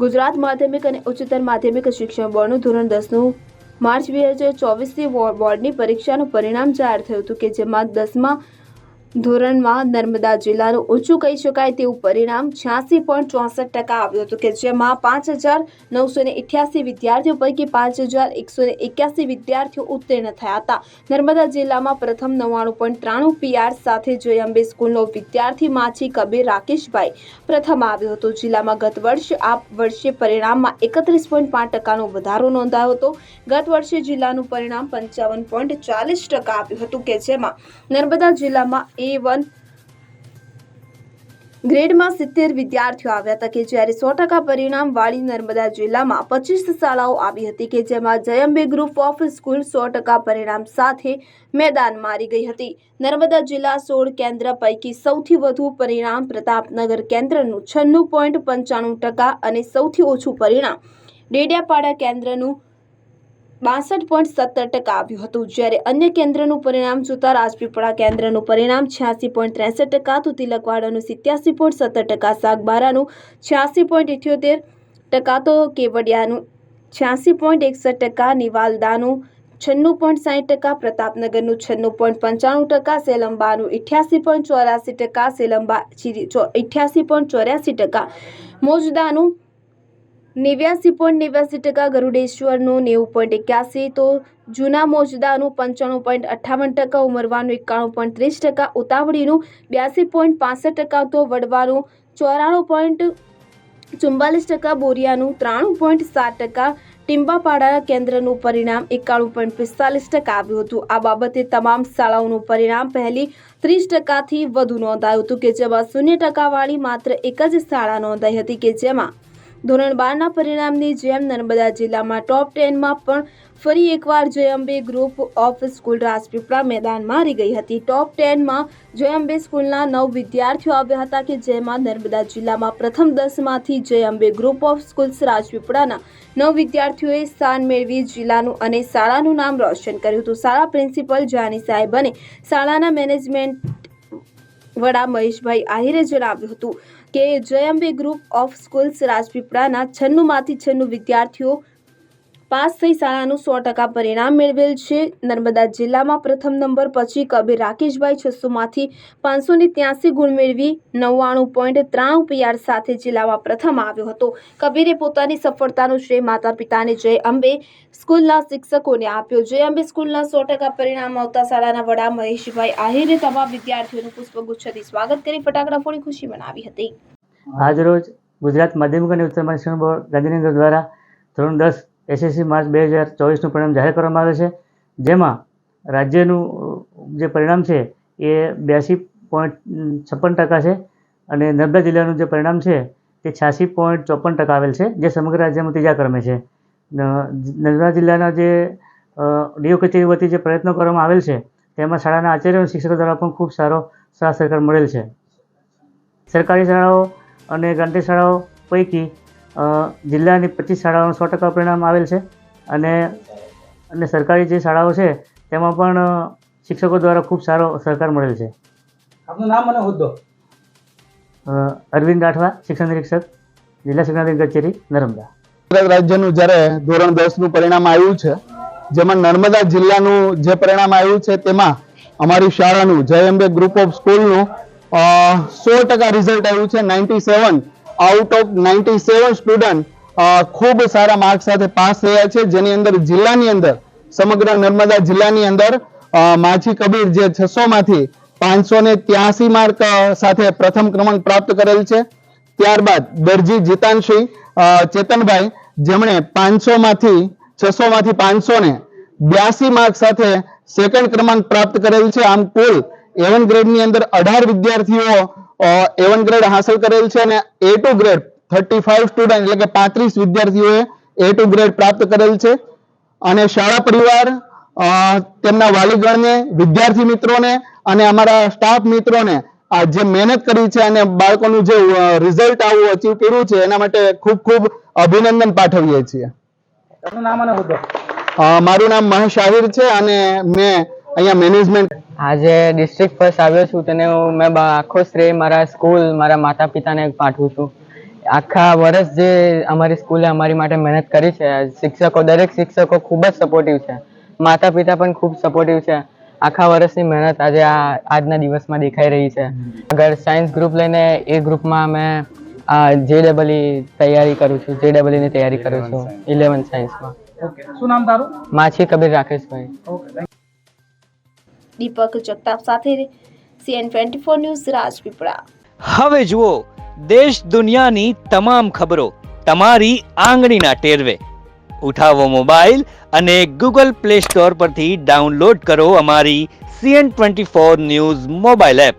ગુજરાત માધ્યમિક અને ઉચ્ચતર માધ્યમિક શિક્ષણ બોર્ડનું ધોરણ દસનું માર્ચ બે હજાર ચોવીસથી બોર્ડની પરીક્ષાનું પરિણામ જાહેર થયું હતું કે જેમાં દસમા ધોરણમાં નર્મદા જિલ્લાનું ઊંચું કહી શકાય તેવું પરિણામ છ્યાસી પોઈન્ટ ચોસઠ ટકા આવ્યું હતું કે જેમાં પાંચ હજાર નવસો ને ઇઠ્યાસી વિદ્યાર્થીઓ પૈકી પાંચ હજાર એકસો ને એક્યાસી વિદ્યાર્થીઓ ઉત્તીર્ણ થયા હતા. નર્મદા જિલ્લામાં પ્રથમ નવ્વાણું પોઈન્ટ ત્રાણું પીઆર સાથે જોયંબે સ્કૂલનો વિદ્યાર્થી માછી કબીર રાકેશભાઈ પ્રથમ આવ્યો હતો. જિલ્લામાં ગત વર્ષે આ વર્ષે પરિણામમાં એકત્રીસ પોઈન્ટ પાંચ ટકાનો વધારો નોંધાયો હતો. ગત વર્ષે જિલ્લાનું પરિણામ પંચાવન પોઈન્ટ ચાલીસ ટકા આવ્યું હતું કે જેમાં નર્મદા જિલ્લામાં એ વન ગ્રેડમાં સિત્તેર વિદ્યાર્થીઓ આવ્યા હતા કે જ્યારે સો ટકા પરિણામ વાળી નર્મદા જિલ્લામાં પચીસ શાળાઓ આવી હતી કે જેમાં જયંબે ગ્રુપ ઓફ સ્કૂલ સો ટકા પરિણામ સાથે મેદાન મારી ગઈ હતી. નર્મદા જિલ્લા સોળ કેન્દ્ર પૈકી સૌથી વધુ પરિણામ પ્રતાપનગર કેન્દ્રનું છન્નું પોઈન્ટ પંચાણું ટકા અને સૌથી ઓછું પરિણામ ડેડિયાપાડા કેન્દ્રનું બાસઠ પોઈન્ટ સત્તર ટકા આવ્યું હતું. જ્યારે અન્ય કેન્દ્રનું પરિણામ જોતા રાજપીપળા કેન્દ્રનું પરિણામ છ્યાસી પોઈન્ટ ત્રેસઠ ટકા તો તિલકવાડાનું સિત્યાસી પોઈન્ટ સત્તર ટકા, સાગબારાનું છ્યાસી પોઈન્ટ ઇઠ્યોતેર ટકા તો કેવડિયાનું છ્યાસી પોઈન્ટ એકસઠ ટકા, નિવાલદાનું છન્નું પોઈન્ટ સાઠ ટકા, પ્રતાપનગરનું છન્નું પોઈન્ટ પંચાણું ટકા, સેલંબાનું ઇઠ્યાસી પોઈન્ટ ચોરાસી ટકા, સેલંબા ઇઠ્યાસી પોઈન્ટ ચોર્યાસી ટકા, મોજદાનું નેવ્યાસી પોઈન્ટ નેવ્યાસી ટકા ગરુડેશ્વરનું નેવું પોઈન્ટ એક્યાસી, તો જૂના મોજદાનું પંચાણું પોઈન્ટ અઠ્ઠાવન ટકા, ઉમરવાનું એકાણું પોઈન્ટ ત્રીસ ટકા, ઉતાવળીનું બ્યાસી પોઈન્ટ પાસઠ ટકા, તો વડવાનું ચોરાણું પોઈન્ટ ચુમ્બાલીસ ટકા, બોરિયાનું ત્રાણું પોઈન્ટ સાત ટકા ટીમ્બાપાડા કેન્દ્રનું પરિણામ એકાણું પોઈન્ટ પિસ્તાલીસ ટકા આવ્યું હતું. આ બાબતે તમામ શાળાઓનું પરિણામ પહેલી ત્રીસ ટકાથી વધુ નોંધાયું હતું કે જેમાં શૂન્ય ટકાવાળી માત્ર એક જ શાળા નોંધાઈ હતી કે જેમાં ધોરણ બારના પરિણામની જેમ નર્મદા જિલ્લામાં ટોપ ટેનમાં પણ ફરી એકવાર Jayambe group of school Rajpipla મેદાનમાં હારી ગઈ હતી. ટોપ ટેનમાં જયંબે સ્કૂલના નવ વિદ્યાર્થીઓ આવ્યા હતા કે જેમાં નર્મદા જિલ્લામાં પ્રથમ દસમાંથી જયંબે ગ્રુપ ઓફ સ્કૂલ્સ રાજપીપળાના નવ વિદ્યાર્થીઓએ સ્થાન મેળવી જિલ્લાનું અને શાળાનું નામ રોશન કર્યું હતું. શાળા પ્રિન્સિપલ જાની સાહેબ અને શાળાના મેનેજમેન્ટ વડા મહેશભાઈ આહિરે જણાવ્યું હતું કે જયંબે ગ્રુપ ઓફ સ્કૂલ્સ રાજપીપળાના છન્નુંમાંથી છન્નું વિદ્યાર્થીઓ પાસ થઈ શાળાનું સો ટકા પરિણામ મેળવેલ છે. નર્મદા જિલ્લામાં પ્રથમ નંબર પછી કબીર રાકેશભાઈ છસોમાંથી પાંચસો ને ત્યાસી ગુણ મેળવી નવ્વાણું પોઈન્ટ ત્રાણું પીઆર સાથે જિલ્લામાં પ્રથમ આવ્યો હતો. કબીરે પોતાની સફળતાનો શ્રેય માતા પિતાને જય અંબે સ્કૂલના શિક્ષકોને આપ્યો. જય અંબે સ્કૂલના સો ટકા પરિણામ આવતા શાળાના વડા મહેશભાઈ આહિરે તમામ વિદ્યાર્થીઓનું પુષ્પગુચ્છથી સ્વાગત કરી ફટાકડા ફોડી ખુશી મનાવી હતી. આજરોજ ગુજરાત માધ્યમિક અને ઉચ્ચતર માધ્યમિક બોર્ડ ગાંધીનગર દ્વારા ધોરણ દસ એસએસસી માર્ચ બે હજાર ચોવીસનું પરિણામ જાહેર કરવામાં આવે છે. જેમાં રાજ્યનું જે પરિણામ છે એ બ્યાસી પોઈન્ટ છપ્પન ટકા છે અને નર્મદા જિલ્લાનું જે પરિણામ છે તે છ્યાસી પોઈન્ટ ચોપન ટકા આવેલ છે, જે સમગ્ર રાજ્યમાં ત્રીજા ક્રમે છે. નર્મદા જિલ્લાના જે ડીઓ કચેરી વતી જે પ્રયત્નો કરવામાં આવેલ છે તેમાં શાળાના આચાર્યો અને શિક્ષકો દ્વારા પણ ખૂબ સારો સાથ સરકાર મળેલ છે. સરકારી શાળાઓ અને ગ્રાન્ટેડ શાળાઓ પૈકી જિલ્લાની પચીસ શાળાઓનું સો ટકા પરિણામ આવેલ છે. અને અને સરકારી જે શાળાઓ છે તેમાં પણ શિક્ષકો દ્વારા ખૂબ સારો સહકાર મળેલ છે. આપનું નામ અને હોદ્દો? અરવિંદ રાઠવા શિક્ષણ નિરીક્ષક જિલ્લા શિક્ષણાધિકારી કચેરી નર્મદા. ગુજરાત રાજ્યનું જ્યારે ધોરણ દસનું પરિણામ આવ્યું છે જેમાં નર્મદા જિલ્લાનું જે પરિણામ આવ્યું છે તેમાં અમારી શાળાનું જય અંબે ગ્રુપ ઓફ સ્કૂલનું સો ટકા રિઝલ્ટ આવ્યું છે ninety seven out of ninety seven student ખૂબ સારા માર્ક સાથે પાસ થયા છે. જેની અંદર જિલ્લાની અંદર, સમગ્ર નર્મદા જિલ્લાની અંદર માછી કબીર જે છસો માંથી પાંચસો ને ત્યાસી માર્ક સાથે પ્રથમ ક્રમાંક પ્રાપ્ત કરેલ છે. ત્યારબાદ દરજી જીતાનસિંહ ચેતનભાઈ, જેમણે પાંચસો માંથી, છસો માંથી પાંચસો ને બ્યાસી માર્ક સાથે સેકન્ડ ક્રમાંક પ્રાપ્ત કરેલ છે. આમ કુલ એવન ગ્રેડની અંદર અઢાર વિદ્યાર્થીઓ એવન ગ્રેડ હાંસલ કરેલ છે અને A two grade thirty five student એટલે કે પાંત્રીસ વિદ્યાર્થીઓએ એ ટુ ગ્રેડ પ્રાપ્ત કરેલ છે. અને શાળા પરિવાર અ, તેમના વાલીગણને વિદ્યાર્થી મિત્રોને અને અમારા સ્ટાફ મિત્રોને આ જે મહેનત કરી છે અને બાળકોનું જે રિઝલ્ટ આવું અચીવ કર્યું છે એના માટે ખૂબ ખૂબ અભિનંદન પાઠવીએ છીએ. નામ અને મારું નામ મહેશ આહિર છે અને મેં અહીંયા મેનેજમેન્ટ આજે ડિસ્ટ્રિક્ટ ફર્સ્ટ આવ્યો છું તેને હું મેં આખો શ્રેય મારા સ્કૂલ મારા માતા પિતાને પાઠવું છું. આખા વર્ષ જે અમારી સ્કૂલે અમારી માટે મહેનત કરી છે શિક્ષકો દરેક શિક્ષકો ખૂબ જ સપોર્ટિવ છે. માતા પિતા પણ ખૂબ સપોર્ટિવ છે. આખા વર્ષની મહેનત આજે આ આજના દિવસમાં દેખાઈ રહી છે. અગર સાયન્સ ગ્રુપ લઈને એ ગ્રુપમાં મેં જે ડબલઈ તૈયારી કરું છું. જે ડબલઈની તૈયારી કરું છું. ઇલેવન સાયન્સમાં શું નામ તારું? માછી કબીર રાકેશભાઈ. ઓકે દીપક જગતાપ સાથે CN twenty four news Rajpipla. હવે જુઓ, દેશ દુનિયાની તમામ ખબરો તમારી આંગળીના ટેરવે. ઉઠાવો મોબાઈલ અને ગૂગલ પ્લે સ્ટોર પરથી ડાઉનલોડ કરો અમારી CN twenty four news mobile app.